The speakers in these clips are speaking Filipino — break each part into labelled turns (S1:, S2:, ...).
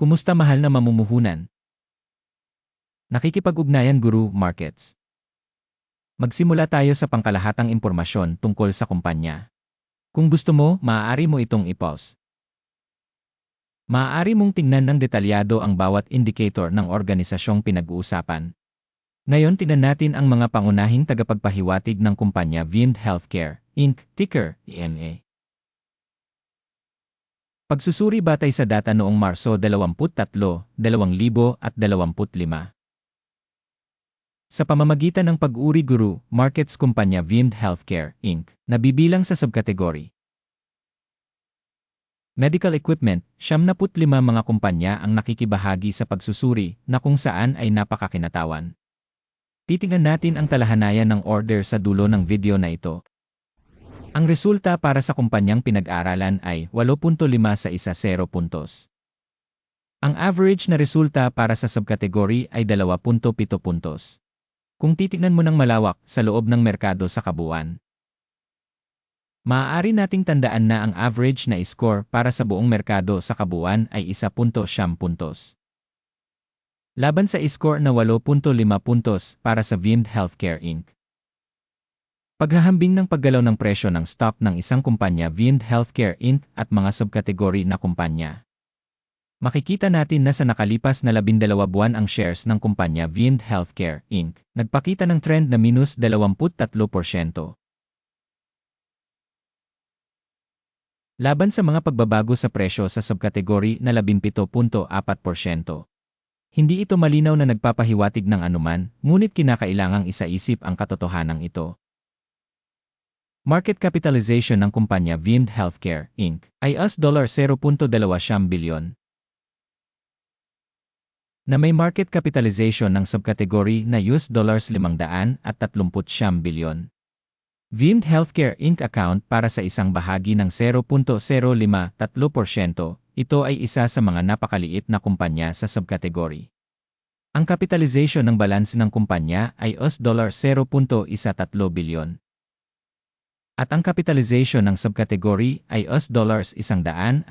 S1: Kumusta mahal na mamumuhunan? Nakikipag-ugnayan Guru Markets. Magsimula tayo sa pangkalahatang impormasyon tungkol sa kumpanya. Kung gusto mo, maaari mo itong i-pause. Maaari mong tingnan ng detalyado ang bawat indicator ng organisasyong pinag-uusapan. Ngayon tingnan natin ang mga pangunahing tagapagpahiwatig ng kumpanya Vind Healthcare, Inc., ticker, EMA. Pagsusuri batay sa data noong Marso 23, 2025. Sa pamamagitan ng pag-uri guru, markets kumpanya Vind Healthcare, Inc., nabibilang sa subkategory. Medical equipment, 75 mga kumpanya ang nakikibahagi sa pagsusuri na kung saan ay napakakinatawan. Titingnan natin ang talahanayan ng order sa dulo ng video na ito. Ang resulta para sa kumpanyang pinag-aralan ay 8.5 sa isa 0 puntos. Ang average na resulta para sa subkategory ay 2.7 puntos. Kung titignan mo ng malawak sa loob ng merkado sa kabuuan, maaari nating tandaan na ang average na score para sa buong merkado sa kabuuan ay 1.7 puntos. Laban sa score na 8.5 puntos para sa Vind Healthcare Inc. Paghahambing ng paggalaw ng presyo ng stock ng isang kumpanya Vind Healthcare Inc. at mga subkategory na kumpanya. Makikita natin na sa nakalipas na 12 buwan ang shares ng kumpanya Vind Healthcare Inc. nagpakita ng trend na minus 23%. Laban sa mga pagbabago sa presyo sa subkategory na 17.4%. Hindi ito malinaw na nagpapahiwatig ng anuman, ngunit kinakailangang isaisip ang katotohanan ito. Market capitalization ng kumpanya Vind Healthcare, Inc. ay US $0.2 bilyon na may market capitalization ng subkategory na US dollars 500 at 30 bilyon. Vind Healthcare Inc. account para sa isang bahagi ng 0.053%, ito ay isa sa mga napakaliit na kumpanya sa subkategory. Ang capitalization ng balance ng kumpanya ay US $0.13 bilyon at ang capitalization ng subkategory ay US dollars 139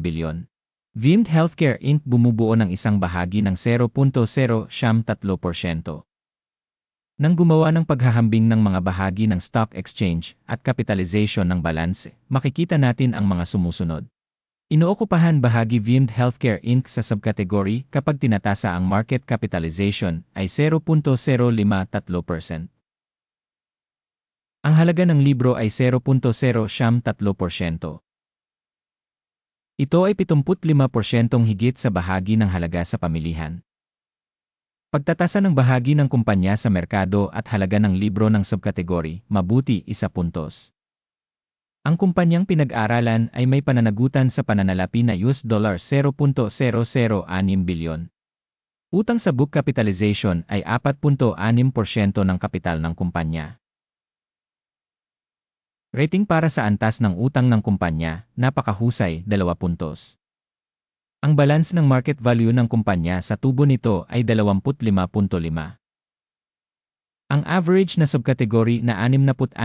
S1: bilyon. Vind Healthcare Inc. bumubuo ng isang bahagi ng 0.073%. Nang gumawa ng paghahambing ng mga bahagi ng stock exchange at capitalization ng balanse, makikita natin ang mga sumusunod. Inookupahan bahagi Vind Healthcare Inc. sa subkategory kapag tinatasa ang market capitalization ay 0.053%. Ang halaga ng libro ay 0.073%. Ito ay 75% higit sa bahagi ng halaga sa pamilihan. Pagtatasa ng bahagi ng kumpanya sa merkado at halaga ng libro ng subkategory, mabuti isa puntos. Ang kumpanyang pinag-aralan ay may pananagutan sa pananalapi na US dollar 0.006 bilyon. Utang sa book capitalization ay 4.6% ng kapital ng kumpanya. Rating para sa antas ng utang ng kumpanya, napakahusay, 2 puntos. Ang balance ng market value ng kumpanya sa tubo nito ay 25.5. Ang average na subkategory na 66.1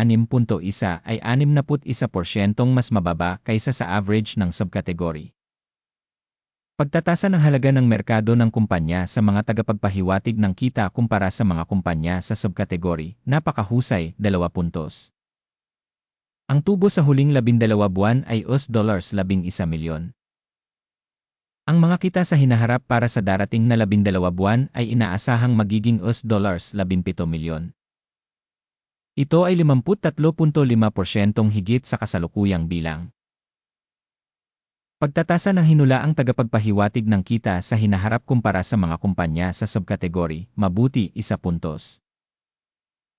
S1: ay 61% mas mababa kaysa sa average ng subkategory. Pagtatasa ng halaga ng merkado ng kumpanya sa mga tagapagpahiwatig ng kita kumpara sa mga kumpanya sa subkategory, napakahusay, 2 puntos. Ang tubo sa huling labindalawa buwan ay US dollars 11 milyon. Ang mga kita sa hinaharap para sa darating na labindalawa buwan ay inaasahang magiging US dollars 17 milyon. Ito ay 53.5% higit sa kasalukuyang bilang. Pagtatasa ng hinulaang tagapagpahiwatig ng kita sa hinaharap kumpara sa mga kumpanya sa subkategory, mabuti isa puntos.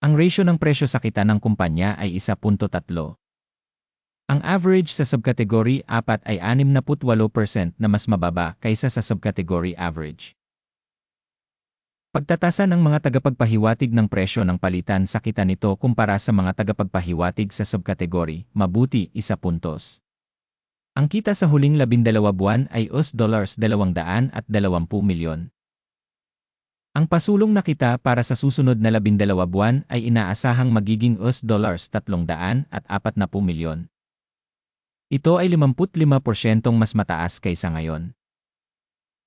S1: Ang ratio ng presyo sa kita ng kumpanya ay 1.3. Ang average sa subkategory 4 ay 68% na mas mababa kaysa sa subkategory average. Pagtatasa ng mga tagapagpahiwatig ng presyo ng palitan sa kita nito kumpara sa mga tagapagpahiwatig sa subkategory, mabuti isa puntos. Ang kita sa huling labindalawa buwan ay US dollars 220 milyon. Ang pasulong na kita para sa susunod na labindalawa buwan ay inaasahang magiging US dollars 340 milyon. Ito ay 55% mas mataas kaysa ngayon.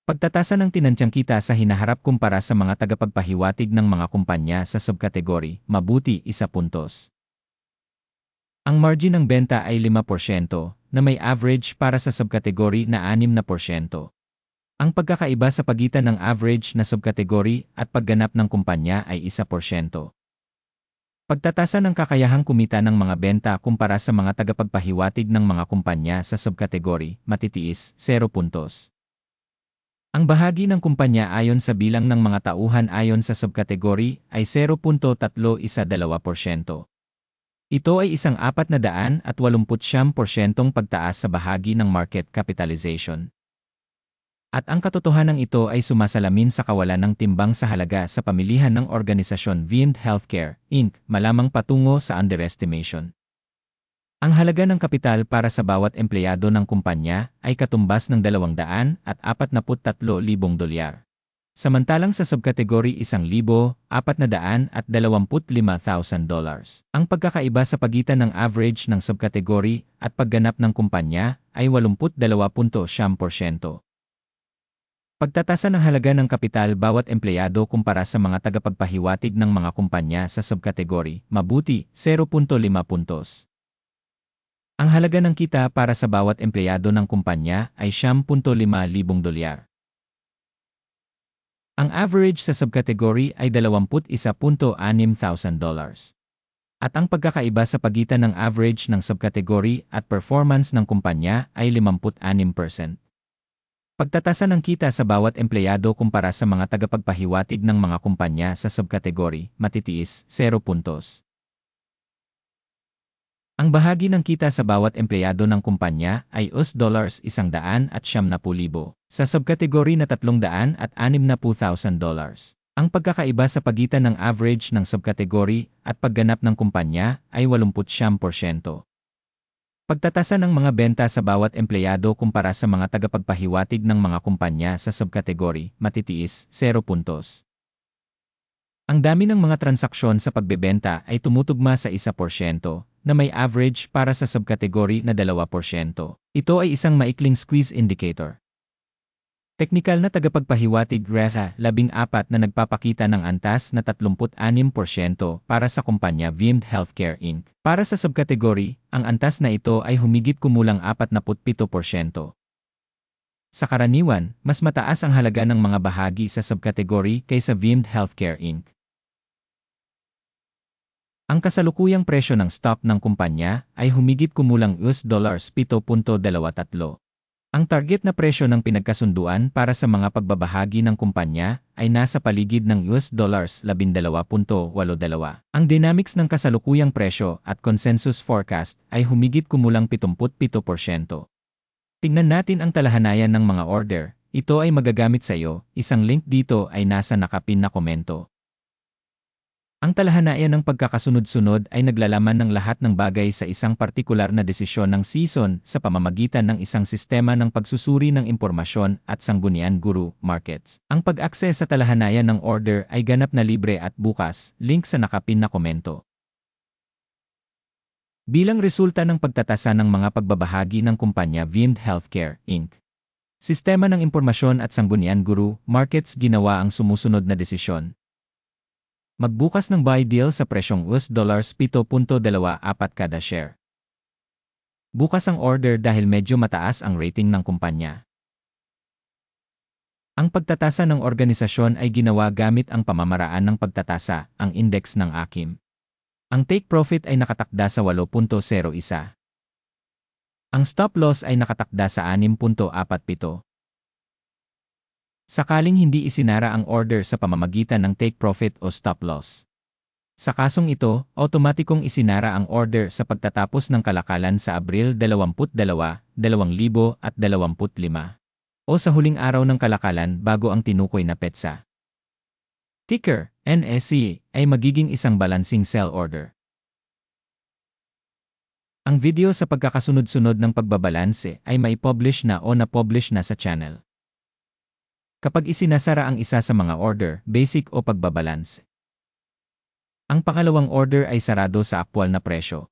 S1: Pagtatasa ng tinantyang kita sa hinaharap kumpara sa mga tagapagpahiwatig ng mga kumpanya sa subkategory, mabuti isa puntos. Ang margin ng benta ay 5% na may average para sa subkategory na 6%. Ang pagkakaiba sa pagitan ng average na subkategory at pagganap ng kumpanya ay 1%. Pagtatasa ng kakayahang kumita ng mga benta kumpara sa mga tagapagpahiwatig ng mga kumpanya sa subkategory, matitiis, 0 puntos. Ang bahagi ng kumpanya ayon sa bilang ng mga tauhan ayon sa subkategory ay 0.312%. Ito ay isang apat na daan at walumput siyam porsyentong pagtaas sa bahagi ng market capitalization. At ang katotohanan ito ay sumasalamin sa kawalan ng timbang sa halaga sa pamilihan ng organisasyon VIMD Healthcare, Inc., malamang patungo sa underestimation. Ang halaga ng kapital para sa bawat empleyado ng kumpanya ay katumbas ng 200 at 43,000 dolyar. Samantalang sa subkategory 1,000, 400 at 25,000 dollars. Ang pagkakaiba sa pagitan ng average ng subkategory at pagganap ng kumpanya ay 82.7%. Pagtatasa ng halaga ng kapital bawat empleyado kumpara sa mga tagapagpahiwatig ng mga kumpanya sa subkategory, mabuti, 0.5 puntos. Ang halaga ng kita para sa bawat empleyado ng kumpanya ay 10.5 libong dolyar. Ang average sa subkategory ay 21.6 thousand dollars. At ang pagkakaiba sa pagitan ng average ng subkategory at performance ng kumpanya ay 56%. Pagtatasa ng kita sa bawat empleyado kumpara sa mga tagapagpahiwatig ng mga kumpanya sa subkategory, matitiis, 0 puntos. Ang bahagi ng kita sa bawat empleyado ng kumpanya ay US dollars isang daan at siyam na pulibo, sa subkategory na tatlong daan at anim na thousand dollars. Ang pagkakaiba sa pagitan ng average ng subkategory at pagganap ng kumpanya ay 89%. Pagtatasa ng mga benta sa bawat empleyado kumpara sa mga tagapagpahiwatig ng mga kumpanya sa subkategory, matitiis, 0 puntos. Ang dami ng mga transaksyon sa pagbebenta ay tumutugma sa 1% na may average para sa subkategory na 2%. Ito ay isang maikling squeeze indicator. Teknikal na tagapagpahiwatig RESA 14 na nagpapakita ng antas na 36% para sa kumpanya VIMD Healthcare Inc. Para sa subkategory, ang antas na ito ay humigit kumulang 47%. Sa karaniwan, mas mataas ang halaga ng mga bahagi sa subkategory kaysa VIMD Healthcare Inc. Ang kasalukuyang presyo ng stock ng kumpanya ay humigit kumulang US dollars 7.23. Ang target na presyo ng pinagkasunduan para sa mga pagbabahagi ng kumpanya ay nasa paligid ng US dollars 12.82. Ang dynamics ng kasalukuyang presyo at consensus forecast ay humigit kumulang 77%. Tingnan natin ang talahanayan ng mga order. Ito ay magagamit sa iyo. Isang link dito ay nasa nakapin na komento. Ang talahanayan ng pagkakasunod-sunod ay naglalaman ng lahat ng bagay sa isang partikular na desisyon ng season sa pamamagitan ng isang sistema ng pagsusuri ng impormasyon at sanggunian guru markets. Ang pag-access sa talahanayan ng order ay ganap na libre at bukas, link sa nakapin na komento. Bilang resulta ng pagtatasa ng mga pagbabahagi ng kumpanya VIMD Healthcare, Inc. Sistema ng Impormasyon at Sanggunian Guru, Markets ginawa ang sumusunod na desisyon. Magbukas ng buy deal sa presyong US dollars 7.24 kada share. Bukas ang order dahil medyo mataas ang rating ng kumpanya. Ang pagtatasa ng organisasyon ay ginawa gamit ang pamamaraan ng pagtatasa, ang index ng AKIM. Ang take profit ay nakatakda sa 8.01. Ang stop loss ay nakatakda sa 6.47. Sakaling hindi isinara ang order sa pamamagitan ng take profit o stop loss. Sa kasong ito, automatikong isinara ang order sa pagtatapos ng kalakalan sa Abril 22, 2025 o sa huling araw ng kalakalan bago ang tinukoy na petsa. Ticker, NSE, ay magiging isang balancing sell order. Ang video sa pagkakasunod-sunod ng pagbabalanse ay mai-publish na o na-publish na sa channel kapag isinasara ang isa sa mga order, basic o pagbabalance. Ang pangalawang order ay sarado sa aktwal na presyo.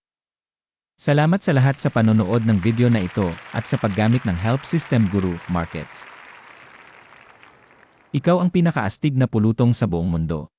S1: Salamat sa lahat sa panonood ng video na ito at sa paggamit ng Help System Guru Markets. Ikaw ang pinakaastig na pulutong sa buong mundo.